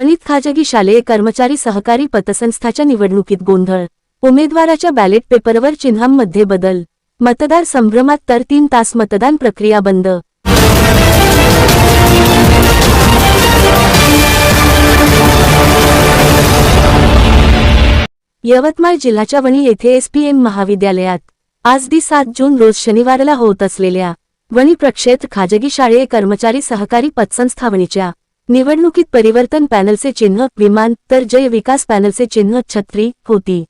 अनित खाजगी शालेय कर्मचारी सहकारी पतसंस्थाच्या निवडणुकीत गोंधळ. उमेदवाराच्या बॅलेट पेपरवर चिन्हांमध्ये बदल. मतदार संभ्रमात तर तीन तास मतदान प्रक्रिया बंद. यवतमाळ जिल्ह्याच्या वणी येथे एसपीएम महाविद्यालयात आज दि सात जून रोज शनिवारला होत असलेल्या वणी प्रक्षेत्र खाजगी शाळेय कर्मचारी सहकारी पतसंस्था वणीच्या निवडणुकीत परिवर्तन पॅनलचे चिन्ह विमान तर जय विकास पॅनलचे चिन्ह छत्री होती.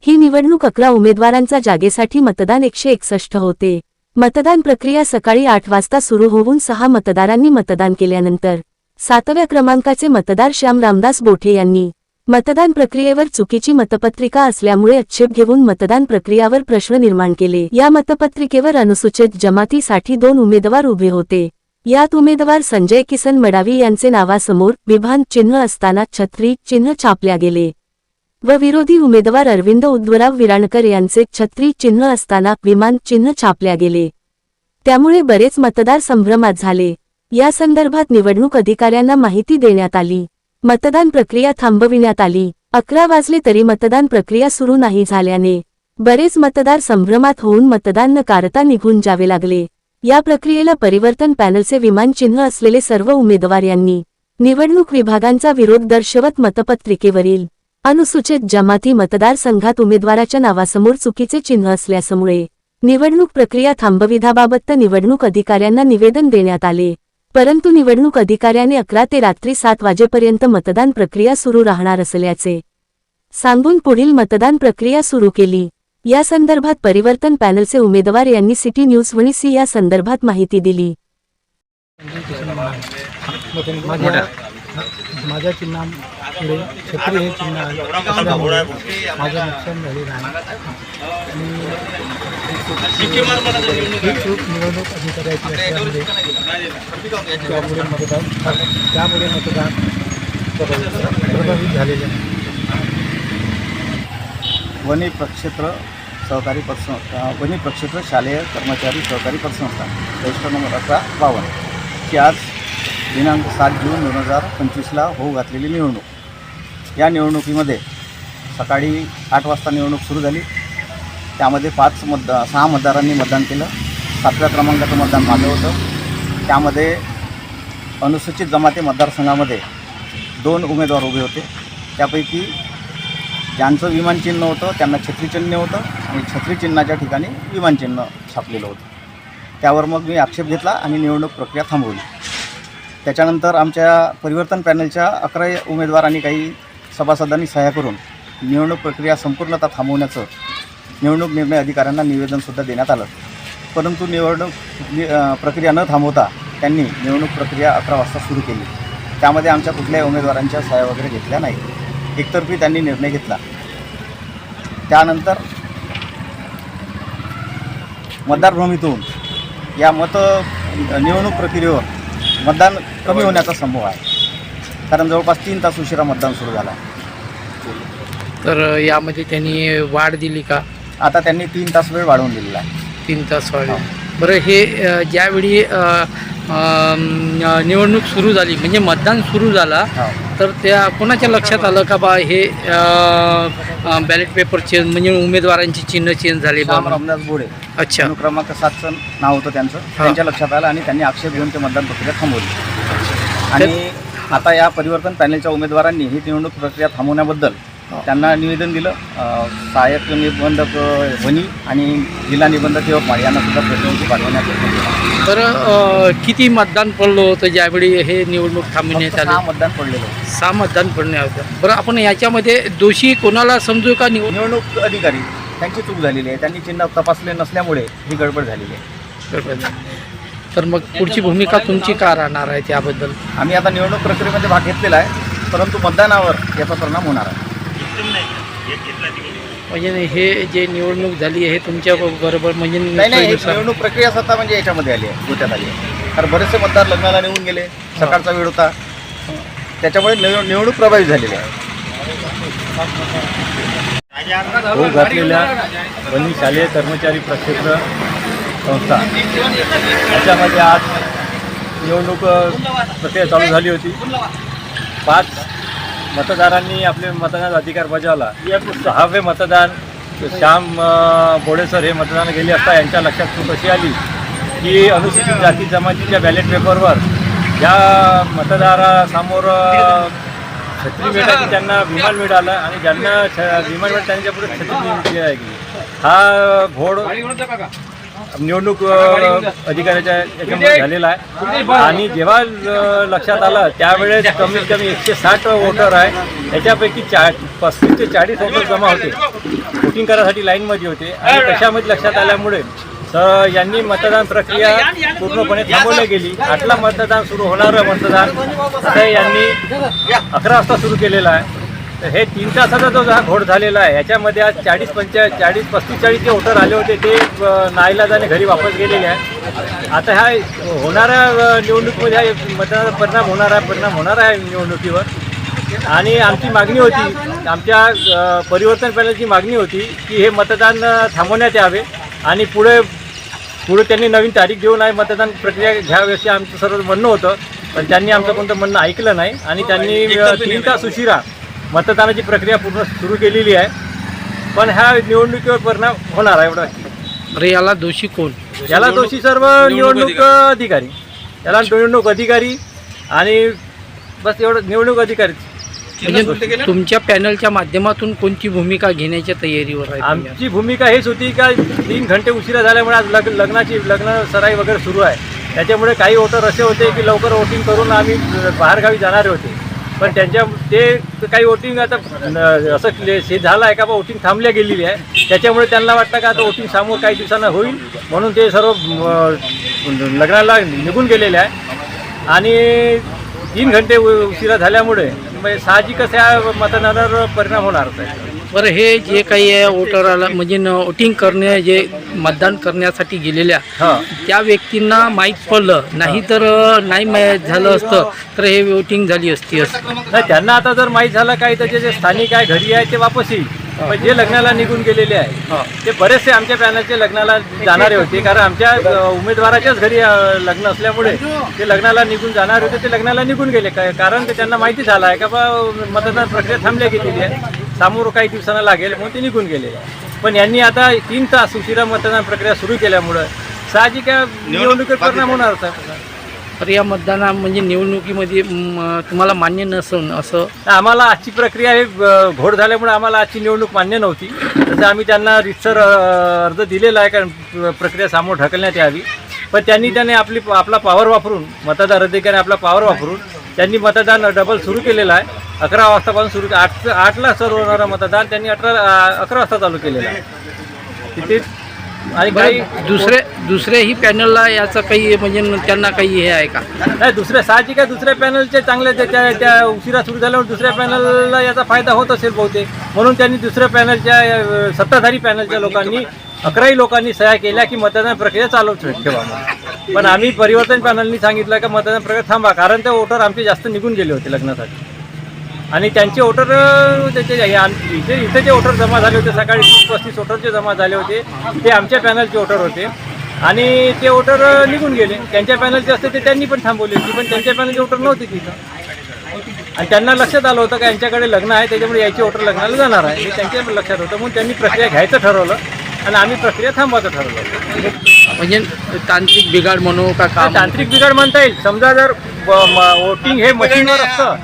ही निवडणूक अकरा उमेदवारांचा जागेसाठी मतदान एकशे एकसष्ट होते. मतदान प्रक्रिया सकाळी आठ वाजता सुरू होऊन सहा मतदारांनी मतदान केल्यानंतर सातव्या क्रमांकाचे मतदार श्याम रामदास बोठे यांनी मतदान प्रक्रियेवर चुकीची मतपत्रिका असल्यामुळे आक्षेप घेऊन मतदान प्रक्रियावर प्रश्न निर्माण केले. या मतपत्रिकेवर अनुसूचित जमातीसाठी दोन उमेदवार उभे होते. यात उमेदवार संजय किसन मडावी यांचे नावासमोर विभान चिन्ह असताना छत्री चिन्ह छापल्या गेले. व विरोधी उमेदवार अरविंद उद्वराव विराणकर यांचे छत्री चिन्ह असताना विमान चिन्ह छापल्या गेले. त्यामुळे बरेच मतदार संभ्रमात झाले. या संदर्भात निवडणूक अधिकाऱ्यांना माहिती देण्यात आली. मतदान प्रक्रिया थांबविण्यात आली. अकरा वाजले तरी मतदान प्रक्रिया सुरू नाही झाल्याने बरेच मतदार संभ्रमात होऊन मतदान नकारता कारता निघून जावे लागले. या प्रक्रियेला परिवर्तन पॅनलचे विमान चिन्ह असलेले सर्व उमेदवार यांनी निवडणूक विभागांचा विरोध दर्शवत मतपत्रिकेवरील अनुसूचित जमाती मतदारसंघात उमेदवाराच्या नावासमोर चुकीचे चिन्ह असल्यामुळे निवडणूक प्रक्रिया थांबविधाबाबत निवडणूक अधिकाऱ्यांना निवेदन देण्यात आले. परंतु निवडणूक अधिकाऱ्याने अकरा ते रात्री सात वाजेपर्यंत मतदान प्रक्रिया सुरू राहणार असल्याचे सांगून पुढील मतदान प्रक्रिया सुरू केली. या संदर्भात परिवर्तन पॅनलचे उमेदवार यांनी सिटी न्यूज वणीसी या संदर्भात माहिती दिली. माझ्या माझ्या चिन्हापुढे छत्री हे चिन्ह आहे. असल्यामुळे माझं नुकसान झालेलं आहे. आणि चूक निवडणूक अधिकाऱ्याची असल्यामुळे त्यामुळे मतदान त्यामुळे मतदान प्रभावित झालेले आहे. वनी प्रक्षेत्र सहकारी पतसंस्था वनी प्रक्षेत्र शालेय कर्मचारी सहकारी पतसंस्था रजिस्टर नंबर अठरा बावन्न ची आज दिनांक सात जून दोन हजार पंचवीसला होऊ घातलेली निवडणूक. या निवडणुकीमध्ये सकाळी आठ वाजता निवडणूक सुरू झाली. त्यामध्ये पाच मतदा सहा मतदारांनी मतदान केलं. सातव्या क्रमांकाचं मतदान माझं होतं. त्यामध्ये अनुसूचित जमाती मतदारसंघामध्ये दोन उमेदवार उभे होते. त्यापैकी ज्यांचं विमानचिन्ह होतं त्यांना छत्रीचिन्ह होतं आणि छत्रीचिन्हाच्या ठिकाणी विमानचिन्ह छापलेलं होतं. त्यावर मग मी आक्षेप घेतला आणि निवडणूक प्रक्रिया थांबवली. त्याच्यानंतर आमच्या परिवर्तन पॅनलच्या अकरा उमेदवारांनी काही सभासदांनी सह्या करून निवडणूक प्रक्रिया संपूर्णतः थांबवण्याचं निवडणूक निर्णय अधिकाऱ्यांना निवेदनसुद्धा देण्यात आलं. परंतु निवडणूक नि- प्रक्रिया न थांबवता त्यांनी निवडणूक प्रक्रिया अकरा वाजता सुरू केली. त्यामध्ये आमच्या कुठल्याही उमेदवारांच्या सह्या वगैरे घेतल्या नाहीत. एकतर्फी त्यांनी निर्णय घेतला. त्यानंतर मतदार भ्रमितून या मत निवडणूक प्रक्रियेवर मतदान कमी होण्याचा संभव आहे. कारण जवळपास तीन तास उशिरा मतदान सुरू झाला तर यामध्ये त्यांनी वाढ दिली का? आता त्यांनी तीन तास वेळ वाढवून दिलेला आहे. तीन तास वाढ. बरं हे ज्यावेळी निवडणूक सुरू झाली म्हणजे मतदान सुरू झाला हो. तर त्या कोणाच्या लक्षात आलं का बा हे बॅलेट पेपर चेंज म्हणजे उमेदवारांची चिन्ह चेंज झाली बा श्याम म्हणून? रामदास बोडे अच्छा. अनुक्रमांक सातचं नाव होतं त्यांचं. त्यांच्या लक्षात आलं आणि त्यांनी आक्षेप घेऊन ते मतदान प्रक्रिया थांबवली. आणि आता या परिवर्तन पॅनलच्या उमेदवारांनी ही निवडणूक प्रक्रिया थांबवण्याबद्दल त्यांना निवेदन दिलं. सहाय्यक निबंधक वनी आणि जिल्हा निबंधक यवतमाळ यांना सुद्धा प्रतिनिधी पाठवण्यात येतं अ, किती मतदान पडलं होतं ज्यावेळी हे निवडणूक थांबवण्यात फक्त सहा आले मतदान पडलेलं. सहा मतदान पडण्यात होतं. बरं आपण याच्यामध्ये दोषी कोणाला समजू का निवड निवडणूक अधिकारी त्यांची चूक झालेली आहे. त्यांनी चिन्ह तपासले नसल्यामुळे ही गडबड झालेली आहे. तर मग पुढची भूमिका तुमची का राहणार आहे त्याबद्दल? आम्ही आता निवडणूक प्रक्रियेमध्ये भाग घेतलेला आहे परंतु मतदानावर याचा परिणाम होणार आहे. म्हणजे हे जे निवडणूक झाली आहे तुमच्या बरोबर म्हणजे नाही नाही ही निवडणूक प्रक्रिया स्वतः म्हणजे याच्यामध्ये आली आहे गोत्यात आली आहे. कारण बरेचसे मतदार लग्नाला निघून गेले सकाळचा वेळ होता. त्याच्यामुळे निव- निवडणूक प्रभावित झालेली आहे. होऊ घातलेल्या वनी शालेय कर्मचारी प्रक्षेत्र संस्था. याच्यामध्ये आज निवडणूक अ, प्रक्रिया चालू झाली होती. पाच मतदारांनी आपले मतदानाचा अधिकार बजावला. सहावे मतदान श्याम बोडेसर हे मतदान गेले असता यांच्या लक्षात चूक अशी आली की अनुसूचित जाती जमातीच्या बॅलेट पेपरवर या मतदारासमोर छत्री मिळाली त्यांना विमान मिळालं आणि ज्यांना छ- विमान मिळालं त्यांच्या पुढे छत्री आहे हा घोड निवडणूक अधिकाऱ्याच्या याच्यामुळे झालेला आहे. आणि जेव्हा लक्षात आलं त्यावेळेस कमीत कमी एकशे साठ वोटर आहे. याच्यापैकी चा पस्तीस ते चाळीस वोटर जमा होते. वोटिंग करायसाठी लाईनमध्ये होते. आणि त्याच्यामध्ये लक्षात आल्यामुळे तर यांनी मतदान प्रक्रिया पूर्णपणे थांबवली गेली. आठला मतदान सुरू होणारं मतदान. आता यांनी अकरा वाजता सुरू केलेलं आहे. तर हे तीन तासाचा जो हा घोड झालेला आहे याच्यामध्ये आज चाळीस पंचा चाळीस पस्तीस चाळीस जे वोटर आले होते ते नाईलाजाने घरी वापस गेलेले आहे आता ह्या होणाऱ्या निवडणुकीमध्ये हा मतदानाचा परिणाम होणार आहे परिणाम होणार आहे निवडणुकीवर. आणि आमची मागणी होती आमच्या परिवर्तन पॅनलची मागणी होती की हे मतदान थांबवण्यात यावे. आणि पुढे पुढे त्यांनी नवीन तारीख देऊन आहे मतदान प्रक्रिया घ्यावी असे आमचं सर्व म्हणणं होतं. पण त्यांनी आमचं कोणतं म्हणणं ऐकलं नाही. आणि त्यांनी तीन तास उशिरा मतदानाची प्रक्रिया पूर्ण सुरू केलेली आहे. पण ह्या निवडणुकीवर परिणाम होणार आहे एवढं बरं याला दोषी कोण? याला दोषी सर्व निवडणूक अधिकारी. याला निवडणूक अधिकारी आणि बस एवढं निवडणूक अधिकारी. म्हणजे तुमच्या पॅनलच्या माध्यमातून कोणती भूमिका घेण्याच्या तयारीवर आहे? आमची भूमिका हेच होती का तीन घंटे उशिरा झाल्यामुळे आज लग्न लग्नाची लग्न सराई वगैरे सुरू आहे. त्याच्यामुळे काही वोटर असे होते की लवकर वोटिंग करून आम्ही बाहेरगावी जाणारे होते. पण त्यांच्या ते काही वोटिंग आता न- असं हे झालं आहे का बा वोटिंग थांबल्या गेलेली आहे. त्याच्यामुळे त्यांना वाटतं का आता वोटिंग समोर काही दिवसांना होईल म्हणून ते सर्व लग्नाला निघून गेलेले आहे. आणि तीन घंटे उशिरा झाल्यामुळे म्हणजे साहजिकच या मतदानावर परिणाम होणारच आहे. बरं हे जे काही आहे वोटराला म्हणजे वोटिंग करणे जे मतदान करण्यासाठी गेलेल्या त्या व्यक्तींना माहीत पडलं. नाही तर नाही माहीत झालं असतं तर हे वोटिंग झाली असती असं नाही त्यांना आता जर माहीत झालं काय तर जे स्थानिक आहे घरी आहे ते वापस. येईल पण जे लग्नाला निघून गेलेले आहे ते बरेचसे आमच्या पॅनलचे लग्नाला जाणारे होते. कारण आमच्या उमेदवाराच्याच घरी लग्न असल्यामुळे ते लग्नाला निघून जाणारे होते. ते लग्नाला निघून गेले. काय कारण ते त्यांना माहिती झालं आहे का बा मतदान प्रक्रिया थांबल्या गेलेली आहे. समोर काही दिवसांना लागेल म्हणून ते निघून गेले. पण यांनी आता तीन तास उशिरा मतदान प्रक्रिया सुरू केल्यामुळं साहजिक आहे, निवडणुकीवर परिणाम होणारच आहे तर या मतदाना म्हणजे निवडणुकीमध्ये म, तुम्हाला मान्य नसून असं? तर आम्हाला आजची प्रक्रिया हे अ, घोड झाल्यामुळे आम्हाला आजची निवडणूक मान्य नव्हती. तसं आम्ही त्यांना रितसर अ, अर्ज दिलेला आहे कारण प्र- प्रक्रिया समोर ढकलण्यात यावी. पण त्यांनी त्याने आपली आपला पॉवर वापरून मतदार अधिकारी आपला पॉवर वापरून त्यांनी मतदान डबल सुरू केलेलं आहे. अकरा वाजतापासून सुरू आठ आठला सुरू होणारं मतदान. त्यांनी अठरा अकरा वाजता चालू केलेलं आहे. तिथे आणि काही दुसरे दुसऱ्याही पॅनलला याचं काही म्हणजे त्यांना काही हे आहे का? नाही दुसऱ्या साहजिक आहे दुसऱ्या पॅनलचे चांगले ते- त्या त्या उशिरा सुरू झाल्यावर दुसऱ्या पॅनलला याचा फायदा होत असेल बहुतेक. म्हणून त्यांनी दुसऱ्या पॅनलच्या सत्ताधारी पॅनलच्या लोकांनी अकराही लोकांनी सह्या केल्या की मतदान प्रक्रिया चालू ठेवा. पण आम्ही परिवर्तन पॅनलनी सांगितलं का मतदान प्रकार थांबा कारण ते वोटर आमचे जास्त निघून गेले होते लग्नासाठी. आणि त्यांचे वोटर त्याचे आम- इथे इथे जे वोटर जमा झाले होते सकाळी तीस पस्तीस वोटर जे जमा झाले होते ते आमच्या पॅनलचे वोटर होते. आणि ते वोटर निघून गेले. त्यांच्या पॅनलचे असते ते त्यांनी पण थांबवली होती पण त्यांच्या पॅनलचे वोटर नव्हते तिथं. आणि त्यांना लक्षात आलं होतं का यांच्याकडे लग्न आहे त्याच्यामुळे याची वोटर लग्नाला जाणार आहे. हे त्यांच्या पण लक्षात होतं म्हणून त्यांनी प्रक्रिया घ्यायचं ठरवलं. आणि आम्ही प्रक्रिया थांबवायचं ठरवलं. म्हणजे तांत्रिक बिघाड म्हणू का काम तांत्रिक बिघाड म्हणता येईल. समजा जर वोटिंग हे मशीनवर असतं.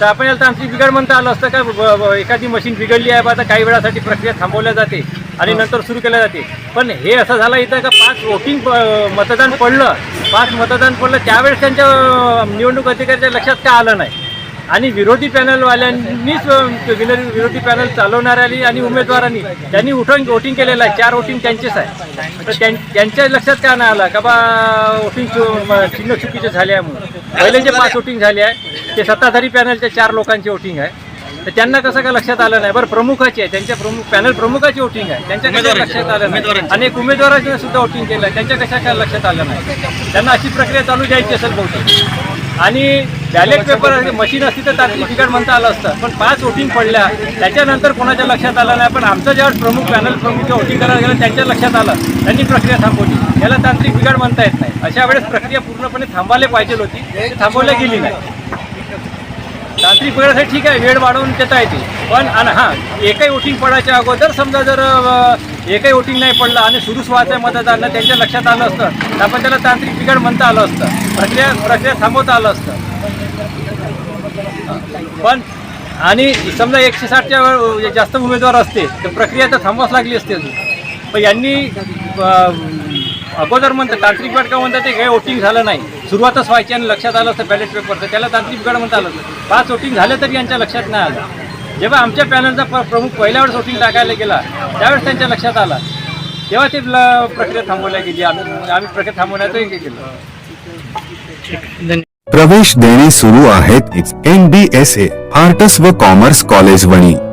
तर आपण याला तांत्रिक बिघाड म्हणता आलं असतं का एखादी मशीन बिघडली आहे बा आता काही वेळासाठी प्रक्रिया थांबवल्या जाते आणि नंतर सुरू केल्या जाते. पण हे असं झालं इथं का पाच वोटिंग मतदान पडलं. पाच मतदान पडलं त्यावेळेस त्यांच्या निवडणूक अधिकाऱ्याच्या लक्षात का आलं नाही? आणि विरोधी पॅनलवाल्यांनीच विरोधी विरोधी पॅनल चालवणाऱ्यांनी आणि उमेदवारांनी त्यांनी उठून वोटिंग केलेलं आहे. चार वोटिंग त्यांचेच आहे. तर त्यां- त्यांच्या लक्षात का नाही आलं? का बा वोटिंग चिन्ह चुकीचे झाले आहे म्हणून. पहिले जे पाच वोटिंग झाले आहे. ते सत्ताधारी पॅनलच्या चार लोकांची वोटिंग आहे. तर त्यांना कसं काय लक्षात आलं नाही? बरं प्रमुखाची आहे. त्यांच्या प्रमुख पॅनल प्रमुखाची वोटिंग आहे. त्यांच्या कशा लक्षात आलं नाही? अनेक उमेदवारांनी सुद्धा वोटिंग केलं आहे. त्यांच्या कशा काय लक्षात आलं नाही? त्यांना अशी प्रक्रिया चालू द्यायची असेल बहुतेक. आणि बॅलेट पेपर मशीन असती तर तांत्रिक बिघाड म्हणता आलं असतं. पण पाच वोटिंग पडल्या त्याच्यानंतर कोणाच्या लक्षात आलं नाही. पण आमचं ज्यावेळेस प्रमुख पॅनल प्रमुख वोटिंग करायला गेलं त्यांच्या लक्षात आलं. त्यांनी प्रक्रिया थांबवली. याला तांत्रिक बिघाड म्हणता येत नाही. अशा वेळेस प्रक्रिया पूर्णपणे थांबायला पाहिजे होती. थांबवल्या गेली नाही. तांत्रिक बिघाडासाठी ठीक आहे. वेळ वाढवून देता येते. पण आणि हां एकही वोटिंग पडायच्या अगोदर समजा जर एकही वोटिंग नाही पडलं आणि सुरूच व्हायचं आहे मतदान त्यांच्या लक्षात आलं असतं. तर आपण त्याला तांत्रिक बिघाड म्हणता आलं असतं. प्रक्रिया प्रक्रिया थांबवता आलं असतं. पण आणि समजा एकशे साठच्या जास्त उमेदवार असते तर प्रक्रिया तर थांबवाच लागली असते अजून. पण यांनी अगोदर म्हणतात तांत्रिक बिघाड का म्हणतात ते काही वोटिंग झालं नाही. सुरुवातच व्हायची आणि लक्षात आलं असतं बॅलेट पेपरचं त्याला तांत्रिक बिघाड म्हणता आलं असतं. पाच वोटिंग झालं तरी यांच्या लक्षात नाही आलं. जेव्हा आमच्या पॅनलचा प्रमुख पहिल्या वेळेस वोटिंग टाकायला गेला त्यावेळेस त्यांच्या लक्षात आला. तेव्हा ते प्रक्रिया थांबवल्या गेली आम्ही आम्ही प्रक्रिया थांबवण्याचं केलं. प्रवेश देणे सुरू आहेत. N B S A arts व कॉमर्स कॉलेज वणी